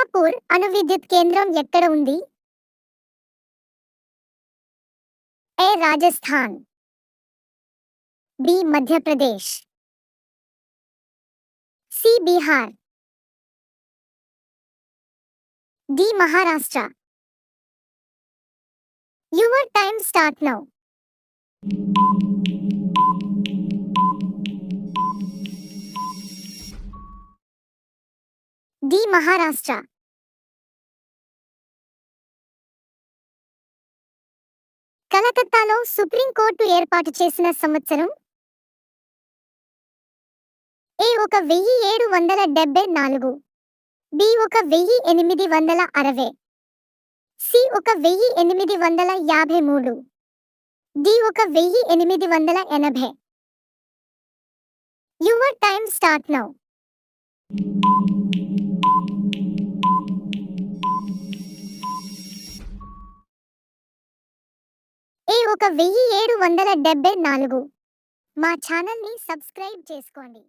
మీరాపూర్ అణు విద్యుత్ కేంద్రం ఎక్కడ ఉంది? A Rajasthan. B Madhya Pradesh. C Bihar. D Maharashtra. Your time start now. D Maharashtra. కలకత్తాలో సుప్రీంకోర్టు ఏర్పాటు చేసిన సంవత్సరం ఏ ఒక వెయ్యి ఏడు వందల డెబ్బై నాలుగు బి ఒక వెయ్యి ఎనిమిది వందల అరవై సి ఒక వెయ్యి ఎనిమిది వందల యాభై మూడు డి ఒక వెయ్యి ఎనిమిది వందల ఎనభై. Your time start now. ఒక వెయ్యి ఏడు వందల డెబ్బై నాలుగు. మా ఛానల్ని సబ్స్క్రైబ్ చేసుకోండి.